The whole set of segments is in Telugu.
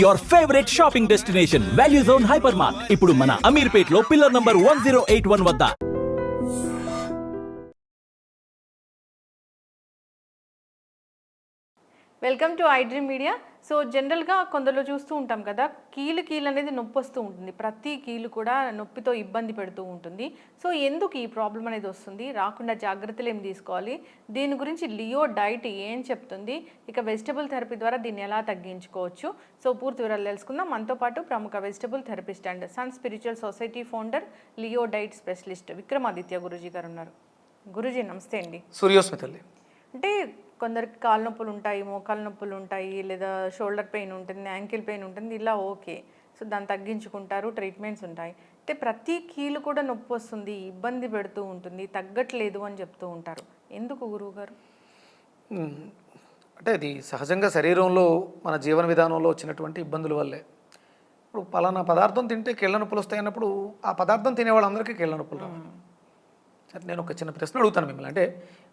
Your favourite shopping destination value zone hyper mart ఇప్పుడు మన అమీర్పేట్లో pillar number one zero eight one వద్ద. Welcome to I dream media so జనరల్గా కొందరు చూస్తూ ఉంటాం కదా కీలు కీలు అనేది నొప్పి వస్తూ ఉంటుంది. ప్రతి కీలు కూడా నొప్పితో ఇబ్బంది పెడుతూ ఉంటుంది. సో ఎందుకు ఈ ప్రాబ్లం అనేది వస్తుంది? రాకుండా జాగ్రత్తలు ఏం తీసుకోవాలి? దీని గురించి లియో డైట్ ఏం చెప్తుంది? ఇక వెజిటబుల్ థెరపీ ద్వారా దీన్ని ఎలా తగ్గించుకోవచ్చు? సో పూర్తి వివరాలు తెలుసుకుందాం. మనతో పాటు ప్రముఖ vegetable therapist and sun spiritual society founder Leo diet specialist Vikramaditya Guruji గారు ఉన్నారు. గురూజీ నమస్తే అండి. సూర్యోస్మి తల్లి అంటే కొందరికి కాళ్ళ నొప్పులు ఉంటాయి మోకాళ్ళ నొప్పులు ఉంటాయి లేదా షోల్డర్ పెయిన్ ఉంటుంది యాంకిల్ పెయిన్ ఉంటుంది ఇలా ఓకే. సో దాన్ని తగ్గించుకుంటారు ట్రీట్మెంట్స్ ఉంటాయి. అయితే ప్రతి కీలు కూడా నొప్పి వస్తుంది ఇబ్బంది పెడుతూ ఉంటుంది తగ్గట్లేదు అని చెప్తూ ఉంటారు. ఎందుకు గురువు గారు ఉమ్, అంటే ఇది సహజంగా శరీరంలో మన జీవన విధానంలో వచ్చినటువంటి ఇబ్బందుల వల్లే. ఇప్పుడు పలానా పదార్థం తింటే కీళ్ళ నొప్పులు వస్తాయి అన్నప్పుడు ఆ పదార్థం తినే వాళ్ళందరికీ కీళ్ళ నొప్పులు రావాలి సరే నేను ఒక చిన్న ప్రశ్న అడుగుతాను మిమ్మల్ని. అంటే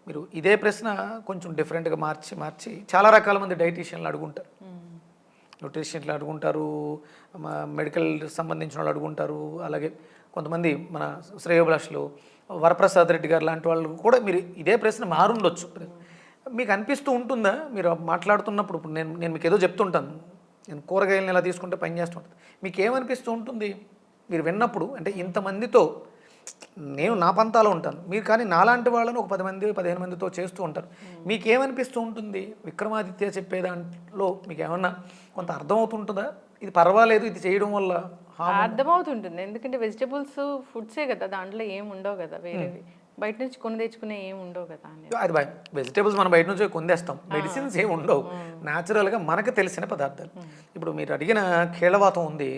మీరు ఇదే ప్రశ్న కొంచెం డిఫరెంట్గా మార్చి మార్చి చాలా రకాల మంది డైటీషియన్లు అడుగుంటారు. న్యూట్రిషియన్లు అడుగుంటారు మా మెడికల్ సంబంధించిన వాళ్ళు అడుగుంటారు అలాగే కొంతమంది మన శ్రేయోభిలాషులు వరప్రసాద్ రెడ్డి గారు లాంటి వాళ్ళు కూడా మీరు ఇదే ప్రశ్న మారుండొచ్చు. మీకు అనిపిస్తూ ఉంటుందా? మీరు మాట్లాడుతున్నప్పుడు ఇప్పుడు నేను నేను మీకు ఏదో చెప్తుంటాను. నేను కూరగాయలను ఎలా తీసుకుంటే పని చేస్తుంటాను మీకు ఏమనిపిస్తూ ఉంటుంది? మీరు విన్నప్పుడు అంటే ఇంతమందితో నేను నా పంతాలో ఉంటాను. మీరు కానీ నాలాంటి వాళ్ళను ఒక పది మంది పదిహేను మందితో చేస్తూ ఉంటారు. మీకేమనిపిస్తూ ఉంటుంది? విక్రమాదిత్య చెప్పే దాంట్లో మీకు ఏమన్నా కొంత అర్థమవుతుంటుందా? ఇది పర్వాలేదు ఇది చేయడం వల్ల అర్థమవుతుంటుంది. ఎందుకంటే వెజిటబుల్స్ ఫుడ్సే కదా దాంట్లో ఏం ఉండవు కదా వేరేవి. బయట నుంచి కొని తెచ్చుకునే ఏం ఉండవు కదా అది వెజిటేబుల్స్ మనం బయట నుంచి కొందేస్తాం. మెడిసిన్స్ ఏమి ఉండవు. న్యాచురల్గా మనకు తెలిసిన పదార్థాలు. ఇప్పుడు మీరు అడిగిన కీళ్ళవాతం ఉంది.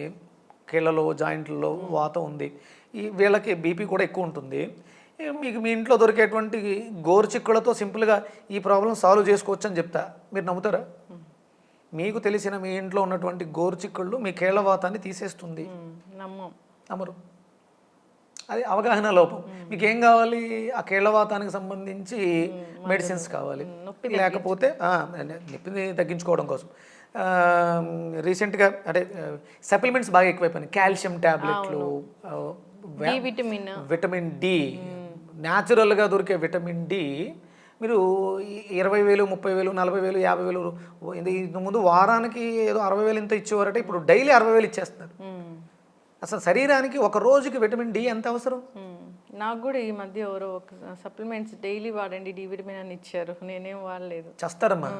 కీళ్ళలో జాయింట్లలో వాతం ఉంది. ఈ వీళ్ళకి బీపీ కూడా ఎక్కువ ఉంటుంది. మీకు మీ ఇంట్లో దొరికేటువంటి గోరుచిక్కులతో సింపుల్గా ఈ ప్రాబ్లం సాల్వ్ చేసుకోవచ్చు అని చెప్తా. మీరు నమ్ముతారా? మీకు తెలిసిన మీ ఇంట్లో ఉన్నటువంటి గోరుచిక్కుళ్ళు మీ కీళ్ళవాతాన్ని తీసేస్తుంది. నమ్మరు. అది అవగాహన లోపం. మీకు ఏం కావాలి? ఆ కీళ్ళవాతానికి సంబంధించి మెడిసిన్స్ కావాలి. లేకపోతే నొప్పిని తగ్గించుకోవడం కోసం. రీసెంట్గా అంటే సప్లిమెంట్స్ బాగా ఎక్కువైపోయినాయి. కాల్షియం ట్యాబ్లెట్లు విటమిన్ విటమిన్ డి న్యాచురల్గా దొరికే విటమిన్ డి మీరు ఇరవై వేలు ముప్పై వేలు నలభై వేలు యాభై వేలు ముందు వారానికి ఏదో అరవై వేలు ఇంత ఇచ్చేవారంటే ఇప్పుడు డైలీ అరవై వేలు ఇచ్చేస్తున్నారు. అసలు శరీరానికి ఒక రోజుకి విటమిన్ డి ఎంత అవసరం. నాకు కూడా ఈ మధ్య ఎవరో ఒక సప్లిమెంట్స్ డైలీ వాడండి డి విటమిన్ అని ఇచ్చారు. నేనేం వాడలేదు. చస్తారమ్మా.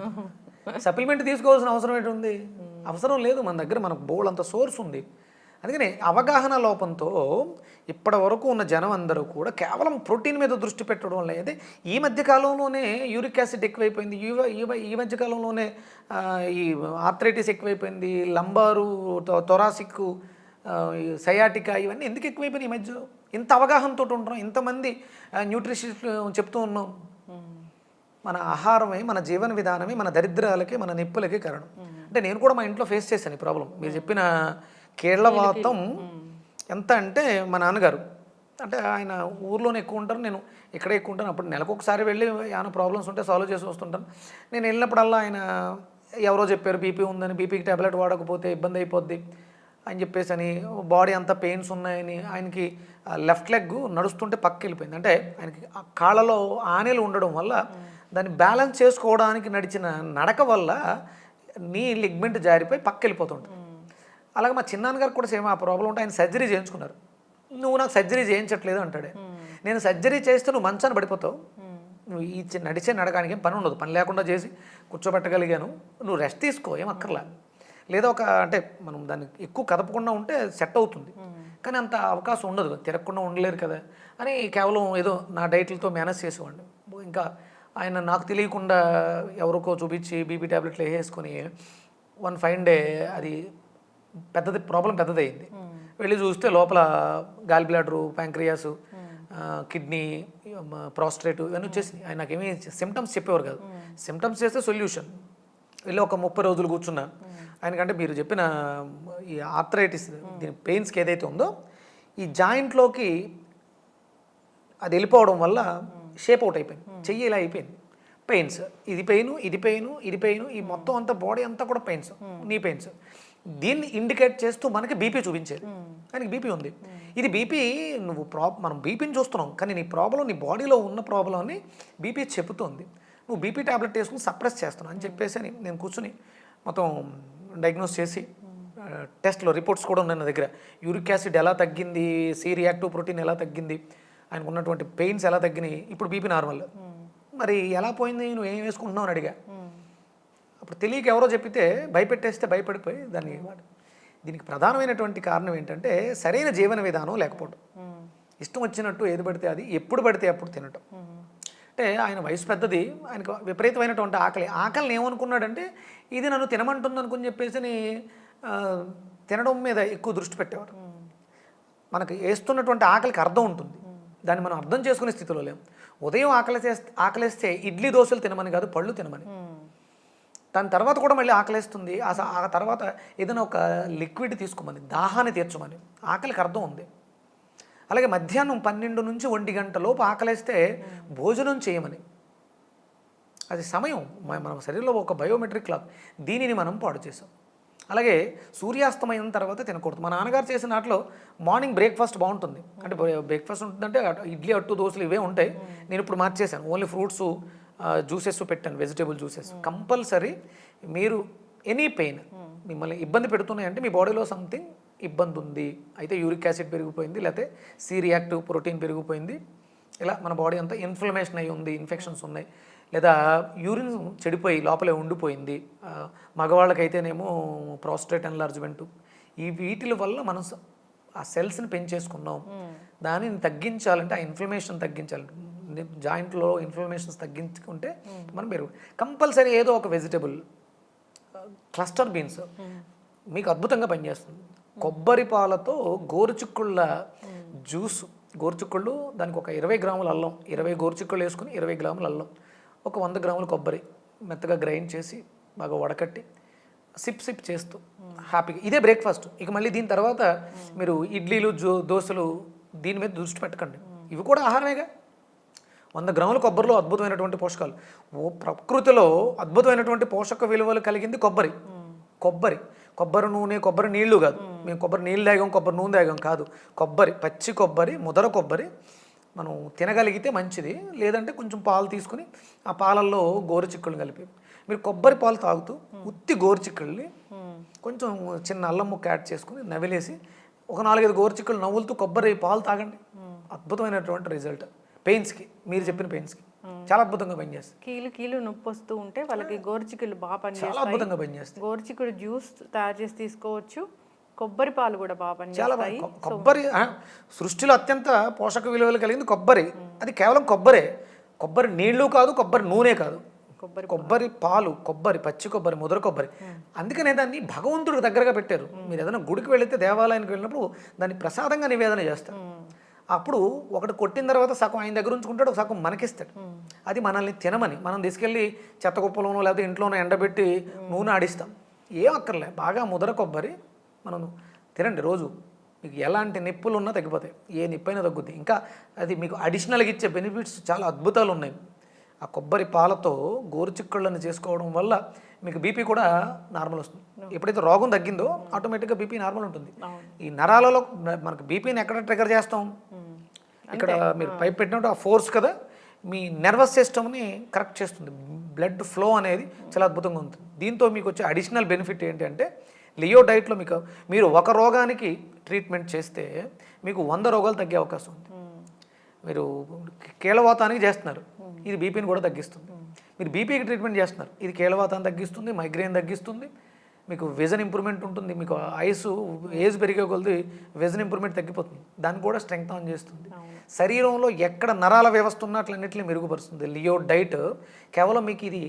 సప్లిమెంట్ తీసుకోవాల్సిన అవసరం ఏంటి ఉంది? అవసరం లేదు మన దగ్గర మనకు బోల్ అంత సోర్స్ ఉంది. అందుకని అవగాహన లోపంతో ఇప్పటి వరకు ఉన్న జనం అందరూ కూడా కేవలం ప్రోటీన్ మీద దృష్టి పెట్టడం లేదు. ఈ మధ్య కాలంలోనే యూరిక్ యాసిడ్ ఎక్కువైపోయింది. ఈ మధ్య కాలంలోనే ఈ ఆర్థరైటిస్ ఎక్కువైపోయింది. లంబారు తొరాసిక్ సయాటికా ఇవన్నీ ఎందుకు ఎక్కువైపోయినాయి ఈ మధ్య ఇంత అవగాహనతో ఉంటున్నాం. ఇంతమంది న్యూట్రిషనిస్ట్ చెప్తూ ఉన్నాం. మన ఆహారమే మన జీవన విధానమే మన దరిద్రాలకి మన నొప్పులకి కారణం. అంటే నేను కూడా మా ఇంట్లో ఫేస్ చేశాను ఈ ప్రాబ్లం. మీరు చెప్పిన కేళ్ళవాతం ఎంత అంటే మా నాన్నగారు. అంటే ఆయన ఊర్లోనే ఎక్కువ ఉంటారు. నేను ఇక్కడే ఎక్కువ ఉంటాను. అప్పుడు నెలకు ఒకసారి వెళ్ళి ఏమైనా ప్రాబ్లమ్స్ ఉంటే సాల్వ్ చేసి వస్తుంటాను. నేను వెళ్ళినప్పుడల్లా ఆయన ఎవరో చెప్పారు బీపీ ఉందని బీపీకి టాబ్లెట్ వాడకపోతే ఇబ్బంది అయిపోద్ది అని చెప్పేసి అని బాడీ అంతా పెయిన్స్ ఉన్నాయని ఆయనకి లెఫ్ట్ లెగ్ నడుస్తుంటే పక్కకి వెళ్ళిపోయింది. అంటే ఆయనకి కాళ్ళలో ఆనెలు ఉండడం వల్ల దాన్ని బ్యాలెన్స్ చేసుకోవడానికి నడిచిన నడక వల్ల నీ లిగ్మెంట్ జారిపోయి పక్క వెళ్ళిపోతుంటుంది. అలాగే మా చిన్నాన్నగారికి కూడా సేమ్ ఆ ప్రాబ్లం ఉంటే ఆయన సర్జరీ చేయించుకున్నారు. నువ్వు నాకు సర్జరీ చేయించట్లేదు అంటాడే. నేను సర్జరీ చేస్తే నువ్వు మంచాన్ని పడిపోతావు. నువ్వు ఈ నడిచే నడకానికి ఏం పని ఉండదు. పని లేకుండా చేసి కూర్చోబెట్టగలిగాను. నువ్వు రెస్ట్ తీసుకో ఏం అక్కర్లా. లేదా ఒక అంటే మనం దాన్ని ఎక్కువ కదపకుండా ఉంటే సెట్ అవుతుంది. కానీ అంత అవకాశం ఉండదు. తిరగకుండా ఉండలేరు కదా. అని కేవలం ఏదో నా డైట్లతో మేనేజ్ చేసేవాడిని. ఇంకా ఆయన నాకు తెలియకుండా ఎవరికో చూపించి బీపీ ట్యాబ్లెట్లు వేసేసుకొని వన్ ఫైన్ డే అది పెద్దది ప్రాబ్లం పెద్దదయింది వెళ్ళి చూస్తే లోపల gall bladder pancreas kidney prostate ఇవన్నీ వచ్చేసి ఆయన నాకేమీ సిమ్టమ్స్ చెప్పేవారు కాదు. సిమ్టమ్స్ చేస్తే సొల్యూషన్. వెళ్ళి ఒక ముప్పై రోజులు కూర్చున్నా. ఆయనకంటే మీరు చెప్పిన ఈ ఆర్థరైటిస్ దీని పెయిన్స్కి ఏదైతే ఉందో ఈ జాయింట్లోకి అది వెళ్ళిపోవడం వల్ల షేప్ అవుట్ అయిపోయింది. చెయ్యి ఇలా అయిపోయింది. పెయిన్స్. ఇది పెయిన్ ఇది పెయిన్ ఇది పెయిన్ ఈ మొత్తం అంతా బాడీ అంతా కూడా పెయిన్స్. నీ పెయిన్స్. దీన్ని ఇండికేట్ చేస్తూ మనకి బీపీ చూపించేది. కానీ బీపీ ఉంది. ఇది బీపీ నువ్వు ప్రా మనం బీపీని చూస్తున్నాం కానీ నీ ప్రాబ్లం నీ బాడీలో ఉన్న ప్రాబ్లంని బీపీ చెబుతోంది. నువ్వు బీపీ టాబ్లెట్ వేసుకుని సప్రెస్ చేస్తున్నావు అని చెప్పేసి అని నేను కూర్చుని మొత్తం డయాగ్నోస్ చేసి టెస్ట్లో రిపోర్ట్స్ కూడా ఉన్నాయి నా దగ్గర. యూరిక్ యాసిడ్ ఎలా తగ్గింది? సి రియాక్టివ్ ప్రోటీన్ ఎలా తగ్గింది? ఆయనకు ఉన్నటువంటి పెయిన్స్ ఎలా తగ్గినాయి? ఇప్పుడు బీపీ నార్మల్ మరి ఎలా పోయింది? నువ్వు ఏం వేసుకుంటున్నావు అని అడిగా. అప్పుడు తెలియక ఎవరో చెప్పితే భయపెట్టేస్తే భయపడిపోయి దాన్ని వాడు. దీనికి ప్రధానమైనటువంటి కారణం ఏంటంటే సరైన జీవన విధానం లేకపోవడం. ఇష్టం వచ్చినట్టు ఏది పడితే అది ఎప్పుడు పడితే అప్పుడు తినటం. అంటే ఆయన వయసు పెద్దది ఆయనకు విపరీతమైనటువంటి ఆకలి. ఆకలిని ఏమనుకున్నాడంటే ఇది నన్ను తినమంటుంది అనుకుని చెప్పేసి తినడం మీద ఎక్కువ దృష్టి పెట్టేవారు మనకు వేస్తున్నటువంటి ఆకలికి అర్థం ఉంటుంది. దాన్ని మనం అర్థం చేసుకునే స్థితిలో లేం. ఉదయం ఆకలి చేస్తే ఆకలిస్తే ఇడ్లీ దోశలు తినమని కాదు పళ్ళు తినమని. దాని తర్వాత కూడా మళ్ళీ ఆకలిస్తుంది. ఆ ఆ తర్వాత ఏదైనా ఒక లిక్విడ్ తీసుకోమని దాహాన్ని తీర్చమని. ఆకలికి అర్థం ఉంది. అలాగే మధ్యాహ్నం పన్నెండు నుంచి ఒంటి గంట లోపు ఆకలిస్తే భోజనం చేయమని. అది సమయం. మన శరీరంలో ఒక బయోమెట్రిక్ క్లాక్. దీనిని మనం పాడు చేసాం అలాగే సూర్యాస్తమయం తర్వాత తినకూడదు. మా నాన్నగారు చేసిన వాటిలో మార్నింగ్ బ్రేక్ఫాస్ట్ బాగుంటుంది. అంటే బ్రేక్ఫాస్ట్ ఉంటుందంటే ఇడ్లీ అట్టు దోశలు ఇవే ఉంటాయి. నేను ఇప్పుడు మార్చేసాను ఓన్లీ ఫ్రూట్స్ జ్యూసెస్ పెట్టాను వెజిటేబుల్ జ్యూసెస్ కంపల్సరీ మీరు ఎనీ పెయిన్ మిమ్మల్ని ఇబ్బంది పెడుతున్నాయంటే మీ బాడీలో సంథింగ్ ఇబ్బంది ఉంది అయితే యూరిక్ యాసిడ్ పెరిగిపోయింది లేకపోతే సి రియాక్టివ్ ప్రోటీన్ పెరిగిపోయింది. ఇలా మన బాడీ అంతా ఇన్ఫ్లమేషన్ అయి ఉంది ఇన్ఫెక్షన్స్ ఉన్నాయి. లేదా యూరిన్ చెడిపోయి లోపలే ఉండిపోయింది. మగవాళ్ళకైతేనేమో ప్రాస్టేట్ ఎన్లార్జ్మెంట్ ఈ వీటిల వల్ల మనం ఆ సెల్స్ని పెంచేసుకున్నాం. దానిని తగ్గించాలంటే ఆ ఇన్ఫ్లమేషన్ జాయింట్లో ఇన్ఫ్లమేషన్స్ తగ్గించుకుంటే మనం పెరుగు. కంపల్సరీ ఏదో ఒక వెజిటబుల్ క్లస్టర్ బీన్స్ మీకు అద్భుతంగా పనిచేస్తుంది. కొబ్బరి పాలతో గోరుచిక్కుళ్ళ జ్యూస్. గోరుచిక్కుళ్ళు దానికి ఒక ఇరవై గ్రాముల అల్లం ఇరవై గోరుచిక్కుళ్ళు వేసుకుని ఇరవై గ్రాముల అల్లం ఒక వంద గ్రాముల కొబ్బరి మెత్తగా గ్రైండ్ చేసి బాగా వడకట్టి సిప్ సిప్ చేస్తూ హ్యాపీగా ఇదే బ్రేక్ఫాస్ట్. ఇక మళ్ళీ దీని తర్వాత మీరు ఇడ్లీలు జో దోశలు దీని మీద దృష్టి పెట్టకండి. ఇవి కూడా ఆహారమేగా. వంద గ్రాముల కొబ్బరిలో అద్భుతమైనటువంటి పోషకాలు. ఓ ప్రకృతిలో అద్భుతమైనటువంటి పోషక విలువలు కలిగింది కొబ్బరి. కొబ్బరి. కొబ్బరి నూనె కొబ్బరి నీళ్ళు కాదు. మేము కొబ్బరి నీళ్ళు తాగాం కొబ్బరి నూనె తాగాం కాదు. కొబ్బరి పచ్చి కొబ్బరి ముదర కొబ్బరి మనం తినగలిగితే మంచిది. లేదంటే కొంచెం పాలు తీసుకుని ఆ పాలల్లో గోరుచిక్కుళ్ళు కలిపి మీరు కొబ్బరి పాలు తాగుతూ ఉత్తి గోరుచిక్కుల్ని కొంచెం చిన్న అల్లం ముక్క యాడ్ చేసుకుని నవిలేసి ఒక నాలుగైదు గోరుచిక్కులు నవ్వులుతూ కొబ్బరి పాలు తాగండి. అద్భుతమైనటువంటి రిజల్ట్. పెయిన్స్కి మీరు చెప్పిన పెయిన్స్కి. చాలా అద్భుతంగా పనిచేస్తుంది. కీలు కీలు నొప్పి వస్తూ ఉంటే వాళ్ళకి గోరుచిక్కులు బాగా చాలా పనిచేస్తాయి. అద్భుతంగా పనిచేస్తుంది గోరుచిక్కుడు జ్యూస్ తయారు చేసి తీసుకోవచ్చు. కొబ్బరి పాలు కూడా బాగా చాలా పనిచేస్తాయి కొబ్బరి సృష్టిలో అత్యంత పోషక విలువలు కలిగింది కొబ్బరి. అది కేవలం కొబ్బరే. కొబ్బరి నీళ్ళు కాదు కొబ్బరి నూనె కాదు. కొబ్బరి కొబ్బరి పాలు కొబ్బరి పచ్చి కొబ్బరి ముదర కొబ్బరి. అందుకనే దాన్ని భగవంతుడికి దగ్గరగా పెట్టారు. మీరు ఏదైనా గుడికి వెళితే దేవాలయానికి వెళ్ళినప్పుడు దాన్ని ప్రసాదంగా నివేదన చేస్తారు. అప్పుడు ఒకటి కొట్టిన తర్వాత సగం ఆయన దగ్గర ఉంచుకుంటాడు ఒక సగం మనకిస్తాడు. అది మనల్ని తినమని. మనం తీసుకెళ్ళి చెత్త కుప్పలోనో లేకపోతే ఇంట్లోనో ఎండబెట్టి నూనె ఆడిస్తాం. ఏం అక్కర్లే బాగా ముదర కొబ్బరి మనం తినండి రోజు. మీకు ఎలాంటి నొప్పులు ఉన్నా తగ్గిపోతాయి. ఏ నొప్పైనా తగ్గుద్ది. ఇంకా అది మీకు అడిషనల్గా ఇచ్చే బెనిఫిట్స్ చాలా అద్భుతాలు ఉన్నాయి. ఆ కొబ్బరి పాలతో గోరుచిక్కుళ్ళని చేసుకోవడం వల్ల మీకు బీపీ కూడా నార్మల్ వస్తుంది. ఎప్పుడైతే రోగం తగ్గిందో ఆటోమేటిక్గా బీపీ నార్మల్ ఉంటుంది. ఈ నరాలలో మనకు బీపీని ఎక్కడ ట్రిగర్ చేస్తాం? ఇక్కడ మీరు పైప్ పెట్టినట్టు ఆ ఫోర్స్ కదా మీ నర్వస్ సిస్టమ్ని కరెక్ట్ చేస్తుంది. బ్లడ్ ఫ్లో అనేది చాలా అద్భుతంగా ఉంటుంది. దీంతో మీకు వచ్చే అడిషనల్ బెనిఫిట్ ఏంటి అంటే లియో డైట్లో మీకు మీరు ఒక రోగానికి ట్రీట్మెంట్ చేస్తే మీకు వంద రోగాలు తగ్గే అవకాశం ఉంది. మీరు కీళ్ళవాతానికి చేస్తున్నారు. ఇది బీపీని కూడా తగ్గిస్తుంది. మీరు బీపీకి ట్రీట్మెంట్ చేస్తున్నారు. ఇది కీళ్ళవాతాన్ని తగ్గిస్తుంది మైగ్రేన్ తగ్గిస్తుంది. మీకు విజన్ ఇంప్రూవ్మెంట్ ఉంటుంది మీకు ఐస్ ఏజ్ పెరిగే కొలది విజన్ ఇంప్రూవ్మెంట్ తగ్గిపోతుంది. దాన్ని కూడా స్ట్రెంగ్త్ ఆన్ చేస్తుంది. శరీరంలో ఎక్కడ నరాల వ్యవస్థ ఉన్నట్లన్నింటినీ మెరుగుపరుస్తుంది. లియో డైట్ కేవలం మీకు ఇది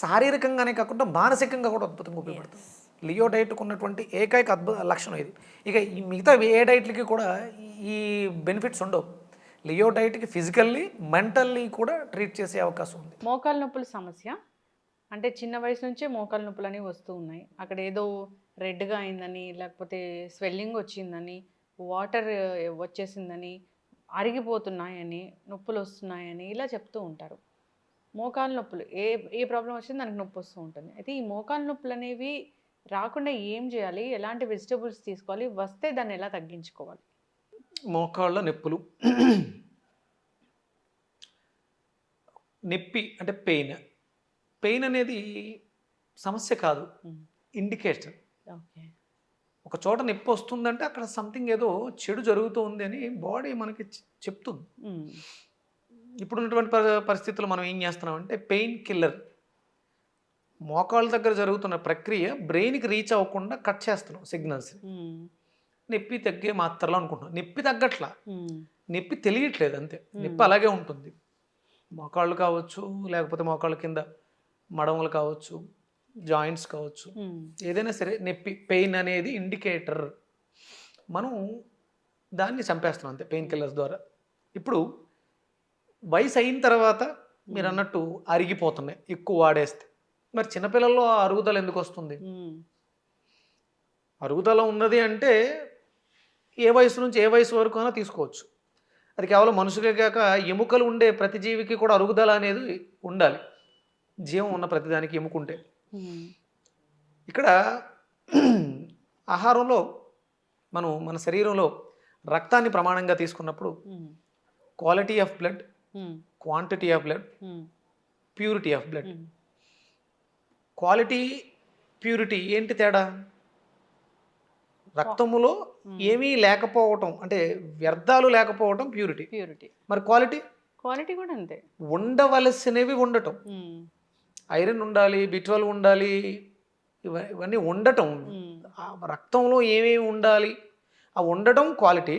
శారీరకంగానే కాకుండా మానసికంగా కూడా అద్భుతంగా ఉపయోగపడుతుంది. లియో డైట్కు ఉన్నటువంటి ఏకైక అద్భుత లక్షణం ఇది. ఇక ఈ మిగతా ఏ డైట్లకి కూడా ఈ బెనిఫిట్స్ ఉండవు. లియో డైట్కి ఫిజికల్లీ మెంటల్లీ కూడా ట్రీట్ చేసే అవకాశం ఉంది. మోకాలు నొప్పుల సమస్య అంటే చిన్న వయసు నుంచే మోకాలు నొప్పులు అనేవి వస్తూ ఉన్నాయి. అక్కడ ఏదో రెడ్గా అయిందని లేకపోతే స్వెల్లింగ్ వచ్చిందని వాటర్ వచ్చేసిందని అరిగిపోతున్నాయని నొప్పులు వస్తున్నాయని ఇలా చెప్తూ ఉంటారు. మోకాలు నొప్పులు ఏ ఏ ప్రాబ్లం వచ్చింది దానికి నొప్పి వస్తూ ఉంటుంది. అయితే ఈ మోకాలు నొప్పులు అనేవి రాకుండా ఏం చేయాలి? ఎలాంటి వెజిటబుల్స్ తీసుకోవాలి? వస్తే దాన్ని ఎలా తగ్గించుకోవాలి? మోకాళ్ళ నొప్పులు. నొప్పి అంటే పెయిన్. పెయిన్ అనేది సమస్య కాదు. ఓకే. ఒక చోట నొప్పి వస్తుందంటే అక్కడ సంథింగ్ ఏదో చెడు జరుగుతుంది అని బాడీ మనకి చెప్తుంది. ఇప్పుడు ఉన్నటువంటి పరి- పరిస్థితుల్లో మనం ఏం చేస్తున్నామంటే పెయిన్ కిల్లర్ మోకాళ్ళ దగ్గర జరుగుతున్న ప్రక్రియ బ్రెయిన్కి రీచ్ అవ్వకుండా కట్ చేస్తున్నాం సిగ్నల్స్ నొప్పి తగ్గే మాత్రలు అనుకుంటున్నాం. నొప్పి తగ్గట్లా. నొప్పి తెలియట్లేదు అంతే. నొప్పి అలాగే ఉంటుంది. మోకాళ్ళు కావచ్చు లేకపోతే మోకాళ్ళ కింద మడమలు కావచ్చు జాయింట్స్ కావచ్చు. ఏదైనా సరే నొప్పి పెయిన్ అనేది ఇండికేటర్ మనం దాన్ని చంపేస్తున్నాం అంతే పెయిన్ కిల్లర్స్ ద్వారా. ఇప్పుడు వయసు అయిన తర్వాత మీరు అన్నట్టు అరిగిపోతున్నాయి ఎక్కువ వాడేస్తే. మరి చిన్నపిల్లల్లో ఆ అరుగుదల ఎందుకు వస్తుంది? అరుగుదల ఉన్నది అంటే ఏ వయసు నుంచి ఏ వయసు వరకు అయినా తీసుకోవచ్చు. అది కేవలం మనుషులే కాక ఎముకలు ఉండే ప్రతి జీవికి కూడా అరుగుదల అనేది ఉండాలి. జీవం ఉన్న ప్రతిదానికి ఎముకుంటే. ఇక్కడ ఆహారంలో మనం మన శరీరంలో రక్తాన్ని ప్రమాణంగా తీసుకున్నప్పుడు quality of blood quantity of blood purity of blood quality purity ఏంటి తేడా? రక్తములో ఏమీ లేకపోవటం అంటే వ్యర్థాలు లేకపోవటం ప్యూరిటీ ప్యూరిటీ మరి క్వాలిటీ క్వాలిటీ కూడా అంతే. ఉండవలసినవి ఉండటం. ఐరన్ ఉండాలి బిట్వల్ ఉండాలి ఇవ- ఇవన్నీ ఉండటం. రక్తంలో ఏమేమి ఉండాలి ఆ ఉండటం క్వాలిటీ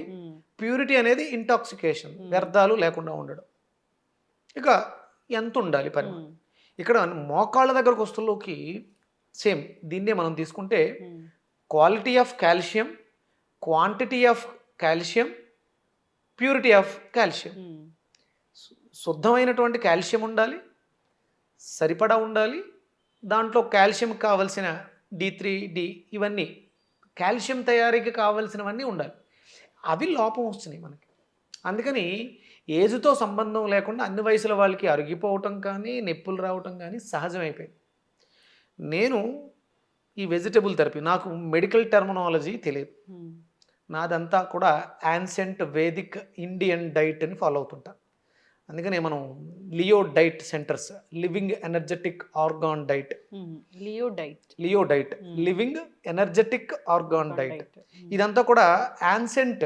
ప్యూరిటీ అనేది ఇంటాక్సికేషన్ వ్యర్థాలు లేకుండా ఉండడం. ఇక ఎంత ఉండాలి పరిమాణం ఇక్కడ మోకాళ్ళ దగ్గరకు వస్తుల్లోకి సేమ్ దీన్నే మనం తీసుకుంటే quality of calcium quantity of calcium purity of calcium. శుద్ధమైనటువంటి calcium ఉండాలి సరిపడా ఉండాలి. దాంట్లో కాల్షియం కావలసిన డి త్రీ డి ఇవన్నీ కాల్షియం తయారీకి కావలసినవన్నీ ఉండాలి. అవి లోపం వస్తున్నాయి మనకి. అందుకని ఏజ్తో సంబంధం లేకుండా అన్ని వయసుల వాళ్ళకి అరిగిపోవటం కానీ నొప్పులు రావటం కానీ సహజమైపోయింది. నేను ఈ వెజిటబుల్ థెరపీ నాకు మెడికల్ టెర్మినాలజీ తెలియదు. నాదంతా కూడా యాన్సెంట్ వేదిక్ ఇండియన్ డైట్ అని ఫాలో అవుతుంటా. అందుకనే మనం Leo diet centres living energetic organ diet. Leo diet Leo diet living energetic organ diet. ఇదంతా కూడా యాన్సెంట్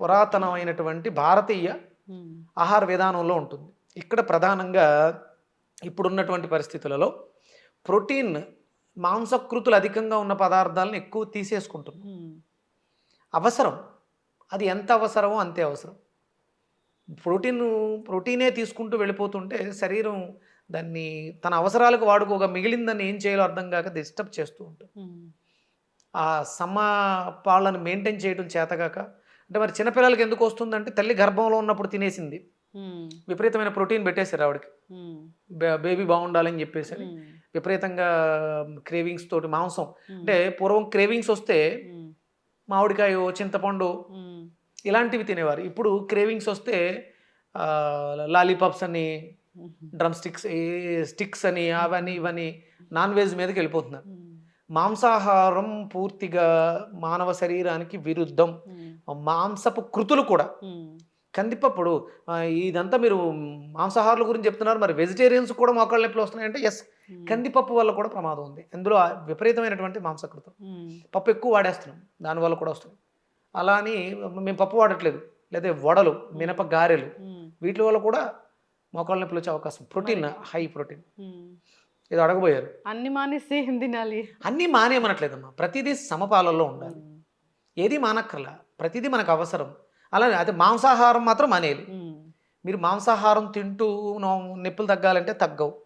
పురాతనమైనటువంటి భారతీయ ఆహార విధానంలో ఉంటుంది. ఇక్కడ ప్రధానంగా ఇప్పుడున్నటువంటి పరిస్థితులలో ప్రోటీన్ మాంసకృతులు అధికంగా ఉన్న పదార్థాలను ఎక్కువ తీసేసుకుంటుంది. అవసరం. అది ఎంత అవసరమో అంతే అవసరం. ప్రోటీన్ ప్రోటీనే తీసుకుంటూ వెళ్ళిపోతుంటే శరీరం దాన్ని తన అవసరాలకు వాడుకోగా మిగిలిందని ఏం చేయాలో అర్థం కాక డిస్టర్బ్ చేస్తూ ఉంటుంది. ఆ సమపాళ్ళను మెయింటైన్ చేయడం చేతగాక అంటే మరి చిన్నపిల్లలకి ఎందుకు వస్తుందంటే తల్లి గర్భంలో ఉన్నప్పుడు తినేసింది. విపరీతమైన ప్రోటీన్ పెట్టేశారు ఆవిడకి. బేబీ బాగుండాలని చెప్పేసి. విపరీతంగా క్రేవింగ్స్ తోటి మాంసం. అంటే పూర్వం క్రేవింగ్స్ వస్తే మామిడికాయ చింతపండు ఇలాంటివి తినేవారు. ఇప్పుడు క్రేవింగ్స్ వస్తే లాలీపాప్స్ అని డ్రమ్ స్టిక్స్ స్టిక్స్ అని అవని ఇవని నాన్ వెజ్ మీదకి వెళ్ళిపోతున్నారు. మాంసాహారం పూర్తిగా మానవ శరీరానికి విరుద్ధం. మాంసపు కృతులు కూడా. కందిపప్పుడు ఇదంతా మీరు మాంసాహారుల గురించి చెప్తున్నారు. మరి వెజిటేరియన్స్ కూడా మోకాళ్ళ నొప్పులు వస్తున్నాయంటే ఎస్ కందిపప్పు వల్ల కూడా ప్రమాదం ఉంది. అందులో విపరీతమైనటువంటి మాంసకృతం. పప్పు ఎక్కువ వాడేస్తున్నాం. దానివల్ల కూడా వస్తుంది. అలా అని మేము పప్పు వాడట్లేదు. లేదా వడలు మినప గారెలు. వీటి వల్ల కూడా మోకాళ్ళ నొప్పులు వచ్చే అవకాశం. Protein high protein. ఇది అడగబోయారు. అన్ని మానేస్తే ఏం తినాలి? అన్నీ మానేయమనట్లేదమ్మా. ప్రతిదీ సమపాలల్లో ఉండాలి. ఏది మానక్కర్లా. ప్రతిదీ మనకు అవసరం. అలానే అదే మాంసాహారం మాత్రం మానేయాలి. మీరు మాంసాహారం తింటూ నొప్పులు తగ్గాలంటే తగ్గవు.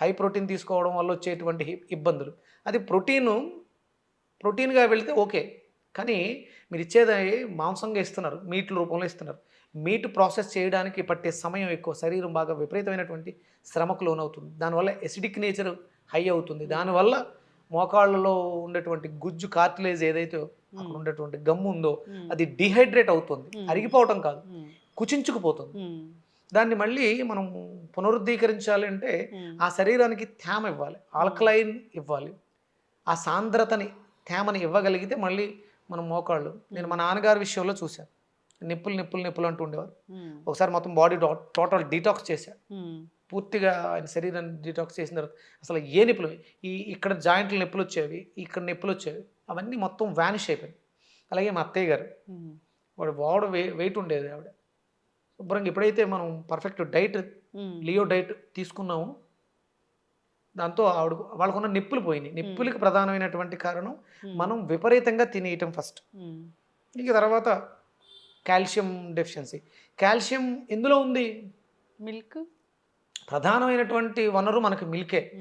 హై ప్రోటీన్ తీసుకోవడం వల్ల వచ్చేటువంటి ఇబ్బందులు. అది ప్రోటీన్ ప్రోటీన్గా వెళితే ఓకే. కానీ మీరు ఇచ్చేది మాంసంగా ఇస్తున్నారు మీట్ రూపంలో ఇస్తున్నారు. మీట్ ప్రాసెస్ చేయడానికి పట్టే సమయం ఎక్కువ శరీరం బాగా విపరీతమైనటువంటి శ్రమకు లోనవుతుంది. దానివల్ల ఎసిడిక్ నేచర్ హై అవుతుంది. దానివల్ల మోకాళ్ళలో ఉండేటువంటి గుజ్జు కార్టిలేజ్ ఏదైతే అక్కడ ఉండేటువంటి గమ్ము ఉందో అది డిహైడ్రేట్ అవుతుంది. అరిగిపోవటం కాదు. కుచించుకుపోతుంది. దాన్ని మళ్ళీ మనం పునరుద్ధీకరించాలి అంటే ఆ శరీరానికి తేమ ఇవ్వాలి. ఆల్కలైన్ ఇవ్వాలి. ఆ సాంద్రతని తేమని ఇవ్వగలిగితే మళ్ళీ మన మోకాళ్ళు. నేను మా నాన్నగారి విషయంలో చూశాను నిప్పులు నిప్పులు నిప్పులు అంటూ ఉండేవారు. ఒకసారి మొత్తం బాడీ టోటల్ డీటాక్స్ ఉమ్, పూర్తిగా ఆయన శరీరాన్ని డీటాక్స్ చేసిన తర్వాత అసలు ఏ నిప్పులు ఈ ఇక్కడ జాయింట్లు నొప్పులు వచ్చేవి ఇక్కడ నొప్పులు వచ్చేవి అవన్నీ మొత్తం వ్యానిష్ అయిపోయాయి అలాగే మా అత్తయ్య గారు. వాడు వాడు వెయిట్ ఉండేది ఆవిడ. శుభ్రంగా ఎప్పుడైతే మనం పర్ఫెక్ట్ డైట్ లియో డైట్ తీసుకున్నాము. దాంతో ఆవిడ వాళ్ళకున్న నిప్పులు పోయినాయి. నిప్పులకి ప్రధానమైనటువంటి కారణం మనం విపరీతంగా తినేయటం ఫస్ట్. ఇక తర్వాత కాల్షియం డెఫిషియన్సీ. కాల్షియం ఎందులో ఉంది? మిల్క్? ప్రధానమైనటువంటి వనరు మనకి మిల్కే.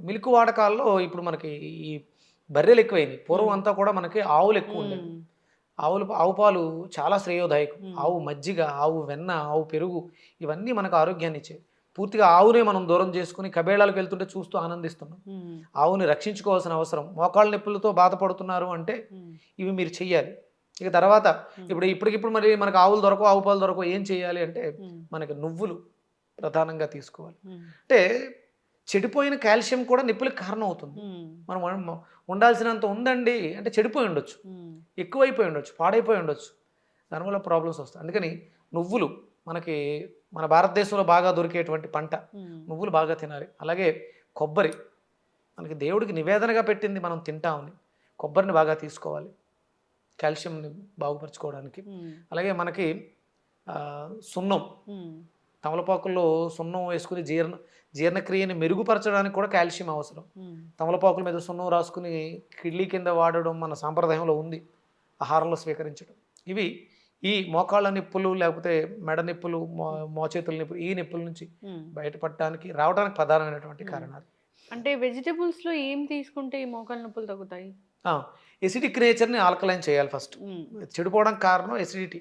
మిల్క్ వాడకాల్లో ఇప్పుడు మనకి ఈ బర్రెలు ఎక్కువైంది పూర్వం అంతా కూడా మనకి ఆవులు ఎక్కువ ఉండేవి. ఆవులు ఆవు పాలు చాలా శ్రేయోదాయకం. ఆవు మజ్జిగ ఆవు వెన్న ఆవు పెరుగు ఇవన్నీ మనకు ఆరోగ్యాన్ని ఇచ్చేవి. పూర్తిగా ఆవునే మనం దూరం చేసుకుని కబేళాలకు వెళ్తుంటే చూస్తూ ఆనందిస్తున్నాం. ఆవుని రక్షించుకోవాల్సిన అవసరం. మోకాళ్ళ నొప్పులతో బాధపడుతున్నారు అంటే ఇవి మీరు చెయ్యాలి. ఇక తర్వాత ఇప్పుడు ఇప్పటికిప్పుడు మరి మనకు ఆవులు దొరకవు ఆవు పాలు దొరకవు ఏం చేయాలి అంటే మనకి నువ్వులు ప్రధానంగా తీసుకోవాలి. అంటే చెడిపోయిన కాల్షియం కూడా నిప్పులకు కారణం అవుతుంది మనం ఉండాల్సినంత ఉందండి అంటే చెడిపోయి ఉండొచ్చు. ఎక్కువైపోయి ఉండొచ్చు పాడైపోయి ఉండొచ్చు. దానివల్ల ప్రాబ్లమ్స్ వస్తాయి. అందుకని నువ్వులు మనకి మన భారతదేశంలో బాగా దొరికేటువంటి పంట నువ్వులు బాగా తినాలి. అలాగే కొబ్బరి. మనకి దేవుడికి నివేదనగా పెట్టింది మనం తింటామని. కొబ్బరిని బాగా తీసుకోవాలి. కాల్షియంని బాగుపరచుకోవడానికి. అలాగే మనకి సున్నం. తమలపాకుల్లో సున్నం వేసుకుని జీర్ణ జీర్ణక్రియని మెరుగుపరచడానికి కూడా కాల్షియం అవసరం. తమలపాకుల మీద సున్నం రాసుకుని కిడ్లీ కింద వాడడం మన సాంప్రదాయంలో ఉంది. ఆహారంలో స్వీకరించడం. ఇవి ఈ మోకాళ్ళ నిప్పులు లేకపోతే మెడ నిప్పులు మో మోచేతుల నిప్పులు ఈ నిప్పుల నుంచి. బయటపడటానికి రావడానికి ప్రధానమైనటువంటి కారణాలు. అంటే వెజిటబుల్స్లో ఏం తీసుకుంటే ఈ మోకాలు నొప్పులు తగ్గుతాయి? ఎసిడిక్ నేచర్ని ఆల్కలైన్ చేయాలి ఫస్ట్ చెడిపోవడం కారణం ఎసిడిటీ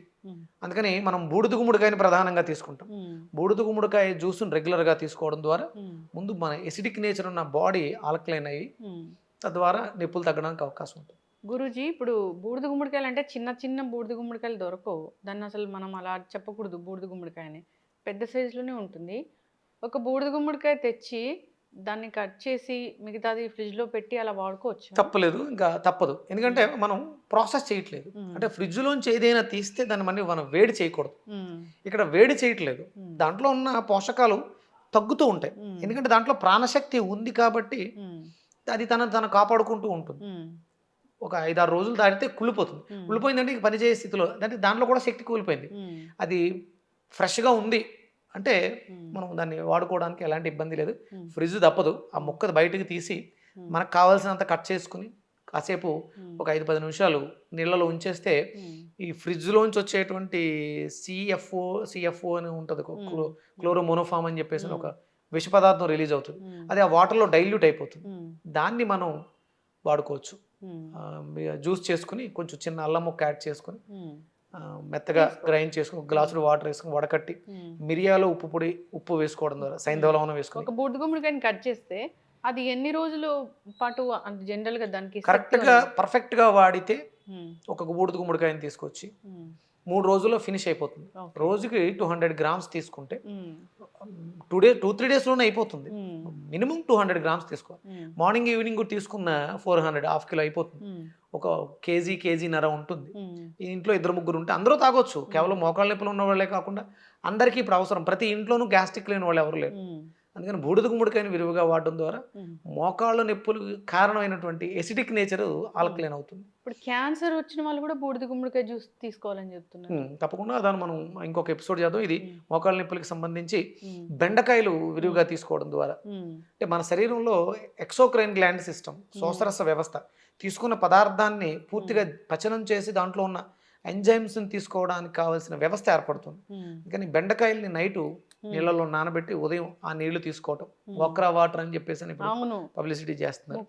అందుకని మనం బూడిద గుమ్మడికాయని ప్రధానంగా తీసుకుంటాం. బూడిద గుమ్మడికాయ జ్యూస్ని రెగ్యులర్గా తీసుకోవడం ద్వారా ముందు మన ఎసిడిక్ నేచర్ ఉన్న బాడీ ఆల్కలైన్ అయ్యి. తద్వారా నిప్పులు తగ్గడానికి అవకాశం ఉంటుంది. గురూజీ ఇప్పుడు బూడిద గుమ్మడికాయలు అంటే చిన్న చిన్న బూడిద గుమ్మడికాయలు దొరకవు. దాన్ని అసలు మనం అలా చెప్పకూడదు బూడిద గుమ్మడికాయ అని పెద్ద సైజులోనే ఉంటుంది. ఒక బూడిద గుమ్మడికాయ తెచ్చి దాన్ని కట్ చేసి మిగతాది ఫ్రిడ్జ్లో పెట్టి అలా వాడుకోవచ్చు? తప్పలేదు. ఇంకా తప్పదు. ఎందుకంటే మనం ప్రాసెస్ చేయట్లేదు. అంటే ఫ్రిడ్జ్లోంచి ఏదైనా తీస్తే దాన్ని మళ్ళీ మనం వేడి చేయకూడదు. ఇక్కడ వేడి చేయట్లేదు. దాంట్లో ఉన్న పోషకాలు తగ్గుతూ ఉంటాయి. ఎందుకంటే దాంట్లో ప్రాణశక్తి ఉంది కాబట్టి అది తన తను కాపాడుకుంటూ ఉంటుంది. ఒక ఐదారు రోజులు దాటితే కుళ్ళిపోతుంది. కుళ్ళిపోయిందంటే ఇక పనిచేసే స్థితిలో అంటే దాంట్లో కూడా శక్తి కూలిపోయింది. అది ఫ్రెష్గా ఉంది. అంటే మనం దాన్ని వాడుకోవడానికి ఎలాంటి ఇబ్బంది లేదు. ఫ్రిడ్జ్ తప్పదు. ఆ ముక్క బయటకు తీసి. మనకు కావాల్సినంత కట్ చేసుకుని కాసేపు ఒక ఐదు పది నిమిషాలు నీళ్ళలో ఉంచేస్తే ఈ ఫ్రిడ్జ్లోంచి వచ్చేటువంటి సిఎఫ్ఓ సిఎఫ్ఓ అని ఉంటుంది. క్లో క్లోరోమోనోఫామ్ అని చెప్పేసి ఒక విష పదార్థం రిలీజ్ అవుతుంది. అది ఆ వాటర్లో డైల్యూట్ అయిపోతుంది. దాన్ని మనం వాడుకోవచ్చు. జ్యూస్ చేసుకుని కొంచెం చిన్న అల్లం ముక్క యాడ్ చేసుకుని ఆ, మెత్తగా గ్రైండ్ చేసుకుని గ్లాసులో వాటర్ వేసుకుని వడకట్టి. మిరియాలు ఉప్పు పొడి ఉప్పు వేసుకోవడం ద్వారా సైంధవ లవణం వేసుకుని. ఒక బూడిద గుమ్మడికాయని కట్ చేస్తే అది ఎన్ని రోజులు పాటు జనరల్గా దానికి శక్తి కరెక్ట్గా ఉంది? పర్ఫెక్ట్గా వాడితే ఒక బూడిద గుమ్మడికాయని తీసుకొచ్చి మూడు రోజుల్లో ఫినిష్ అయిపోతుంది. రోజుకి టూ హండ్రెడ్ గ్రామ్స్ తీసుకుంటే టూ డే టూ త్రీ డేస్లోనే అయిపోతుంది. Um, minimum two hundred grams తీసుకోవాలి. ఉమ్, మార్నింగ్ ఈవినింగ్ తీసుకున్న ఫోర్ హండ్రెడ్ హాఫ్ కిలో అయిపోతుంది. ఉమ్, ఒక కేజీ కేజీ నర ఉంటుంది. ఈ ఇంట్లో ఇద్దరు ముగ్గురు ఉంటే అందరూ తాగొచ్చు. కేవలం మోకాళ్ళ నొప్పులు ఉన్న వాళ్ళే కాకుండా అందరికీ ఇప్పుడు అవసరం. ప్రతి ఇంట్లోనూ గ్యాస్ట్రిక్ లేని వాళ్ళు ఎవరు లేరు. అందుకని బూడిద గుమ్మడికాయని విరివిగా వాడడం ద్వారా. మోకాళ్ళ నొప్పులు కారణమైనటువంటి ఎసిడిక్ నేచర్ ఆల్కలైన్ అవుతుంది ఇప్పుడు క్యాన్సర్ వచ్చిన వాళ్ళు కూడా బూడిద గుమ్మడికాయ జ్యూస్ తీసుకోవాలని చెప్తున్నారు. తప్పకుండా దాన్ని మనం ఇంకొక ఎపిసోడ్ చేద్దాం. ఇది. మోకాళ్ళ నొప్పులకి సంబంధించి బెండకాయలు విరివిగా తీసుకోవడం ద్వారా. అంటే మన శరీరంలో ఎక్సోక్రైన్ గ్లాండ్ సిస్టమ్ శ్వాసరస వ్యవస్థ తీసుకున్న పదార్థాన్ని పూర్తిగా పచనం చేసి దాంట్లో ఉన్న ఎంజైమ్స్ని తీసుకోవడానికి కావాల్సిన వ్యవస్థ ఏర్పడుతుంది. కానీ బెండకాయల్ని నైటు నీళ్ళలో నానబెట్టి ఉదయం ఆ నీళ్ళు తీసుకోవటం. వక్రా వాటర్ అని చెప్పేసి పబ్లిసిటీ చేస్తున్నారు.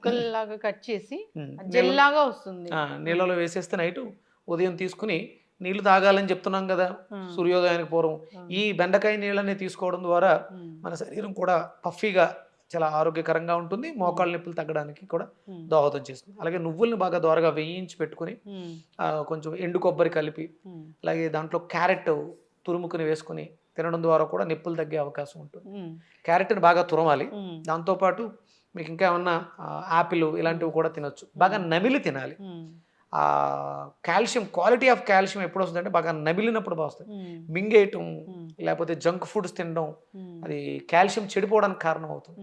కట్ చేసి ఉమ్, జెల్ లాగా వస్తుంది. నీళ్ళలో వేసేస్తే నైటు ఉదయం తీసుకుని నీళ్ళు తాగాలని చెప్తున్నాం కదా సూర్యోదయానికి పూర్వం. ఈ బెండకాయ నీళ్ళని తీసుకోవడం ద్వారా మన శరీరం కూడా పఫీగా చాలా ఆరోగ్యకరంగా ఉంటుంది. మోకాళ్ళ నొప్పులు తగ్గడానికి కూడా దోహదం చేస్తుంది. అలాగే నువ్వుల్ని బాగా దోరగా వేయించి పెట్టుకుని కొంచెం ఎండు కొబ్బరి కలిపి అలాగే దాంట్లో క్యారెట్ తురుముకుని వేసుకుని తినడం ద్వారా కూడా నొప్పులు తగ్గే అవకాశం ఉంటుంది. క్యారెట్ని బాగా తురమాలి. దాంతోపాటు మీకు ఇంకా ఏమన్నా యాపిల్ ఇలాంటివి కూడా తినొచ్చు. బాగా నమిలి తినాలి. కాల్షియం క్వాలిటీ ఆఫ్ కాల్షియం ఎప్పుడు వస్తుందంటే బాగా నమిలినప్పుడు బాగా వస్తుంది మింగేయటం లేకపోతే జంక్ ఫుడ్స్ తినడం. అది కాల్షియం చెడిపోవడానికి కారణం అవుతుంది.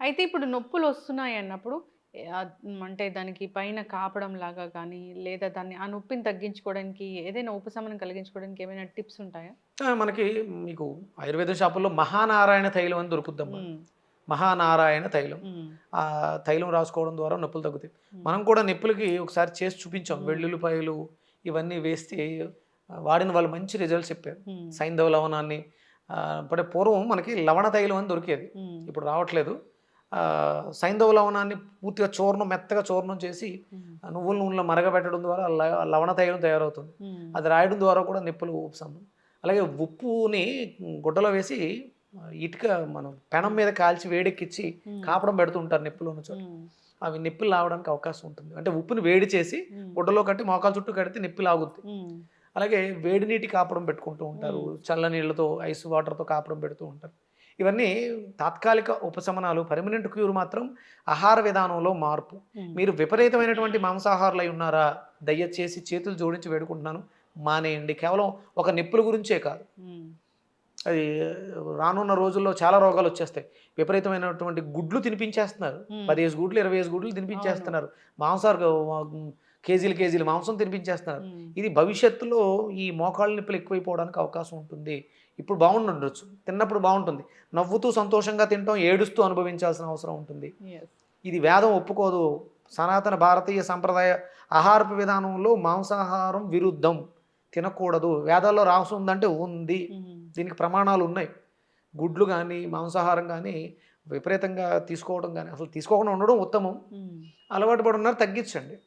అయితే ఇప్పుడు నొప్పులు వస్తున్నాయి అన్నప్పుడు అంటే దానికి పైన కాపడం లాగా కానీ లేదా దాన్ని ఆ నొప్పిని తగ్గించుకోవడానికి ఏదైనా ఉపశమనం కలిగించుకోవడానికి ఏమైనా టిప్స్ ఉంటాయా? మనకి మీకు ఆయుర్వేద షాపుల్లో మహానారాయణ తైలం అని దొరుకుద్దమ్మా ఉమ్, మహానారాయణ తైలం. ఆ తైలం రాసుకోవడం ద్వారా నొప్పులు తగ్గుతాయి. మనం కూడా నొప్పులకి ఒకసారి చేసి చూపించాం. వెల్లుల్లిపాయలు ఇవన్నీ వేస్తే వాడిన వాళ్ళు మంచి రిజల్ట్స్ చెప్పారు. సైంధవ లవణాన్ని అంటే పూర్వం మనకి లవణ తైలం అని దొరికేది. ఇప్పుడు రావట్లేదు. సైంధవ లవణాన్ని పూర్తిగా చూర్ణం మెత్తగా చూర్ణం చేసి నువ్వుల నూనెలో మరగబెట్టడం ద్వారా లవణ తైలం తయారవుతుంది. అది రాయడం ద్వారా కూడా నొప్పులు ఉపశమనం. అలాగే ఉప్పుని గుడ్డలో వేసి ఇటుక మనం పెనం మీద కాల్చి వేడెక్కిచ్చి కాపడం పెడుతూ ఉంటారు నొప్పులు ఉన్న చోట. అవి నొప్పులు లావడానికి అవకాశం ఉంటుంది. అంటే ఉప్పుని వేడి చేసి గుడ్డలో కట్టి మోకాలు చుట్టూ కడితే నొప్పి లాగుద్ది. అలాగే వేడి నీటి కాపడం పెట్టుకుంటూ ఉంటారు. చల్ల నీళ్ళతో ఐస్ వాటర్తో కాపడం పెడుతూ ఉంటారు. ఇవన్నీ తాత్కాలిక ఉపశమనాలు పర్మనెంట్ క్యూర్ మాత్రం ఆహార విధానంలో మార్పు. మీరు విపరీతమైనటువంటి మాంసాహారులు అయి ఉన్నారా? దయచేసి చేతులు జోడించి వేడుకుంటున్నాను. మానేయండి. కేవలం ఒక నొప్పుల గురించే కాదు. అది రానున్న రోజుల్లో చాలా రోగాలు వచ్చేస్తాయి. విపరీతమైనటువంటి గుడ్లు తినిపించేస్తున్నారు. పదిహేను గుడ్లు ఇరవై ఐదు గుడ్లు తినిపించేస్తున్నారు. మాంసాలు కేజీలు కేజీలు మాంసం తినిపించేస్తున్నారు. ఇది భవిష్యత్తులో ఈ మోకాళ్ళ నొప్పులు ఎక్కువైపోవడానికి అవకాశం ఉంటుంది. ఇప్పుడు బాగుండొచ్చు తిన్నప్పుడు బాగుంటుంది. నవ్వుతూ సంతోషంగా తింటాం ఏడుస్తూ అనుభవించాల్సిన అవసరం ఉంటుంది. ఇది వేదం ఒప్పుకోదు. సనాతన భారతీయ సంప్రదాయ ఆహారపు విధానంలో మాంసాహారం విరుద్ధం. తినకూడదు. వేదాల్లో రాసి ఉందంటే ఉంది. దీనికి ప్రమాణాలు ఉన్నాయి. గుడ్లు కానీ మాంసాహారం కానీ విపరీతంగా తీసుకోవడం కానీ అసలు తీసుకోకుండా ఉండడం ఉత్తమం. అలవాటు పడి ఉన్నారు తగ్గించండి.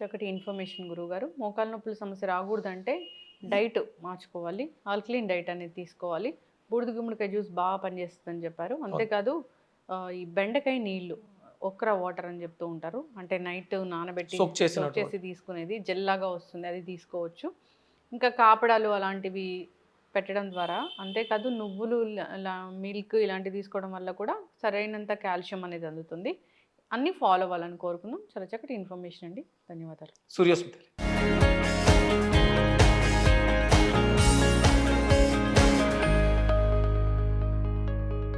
చక్కటి ఇన్ఫర్మేషన్ గురువుగారు మోకాలు నొప్పుల సమస్య రాకూడదంటే డైట్ మార్చుకోవాలి. ఆల్కలీన్ డైట్ అనేది తీసుకోవాలి. బూడిద గుమ్మడికాయ జ్యూస్ బాగా పనిచేస్తుందని చెప్పారు. అంతేకాదు ఈ బెండకాయ నీళ్ళు ఒక్రా వాటర్ అని చెప్తూ ఉంటారు. అంటే నైట్ నానబెట్టి చేసి తీసుకునేది జెల్లాగా వస్తుంది అది తీసుకోవచ్చు. ఇంకా కాపడాలు అలాంటివి పెట్టడం ద్వారా అంతేకాదు నువ్వులు మిల్క్ ఇలాంటివి తీసుకోవడం వల్ల కూడా సరైనంత కాల్షియం అనేది అందుతుంది. అన్నీ ఫాలో అవ్వాలని కోరుకుందాం. చాలా చక్కటి ఇన్ఫర్మేషన్ అండి. ధన్యవాదాలు. సూర్యస్మిత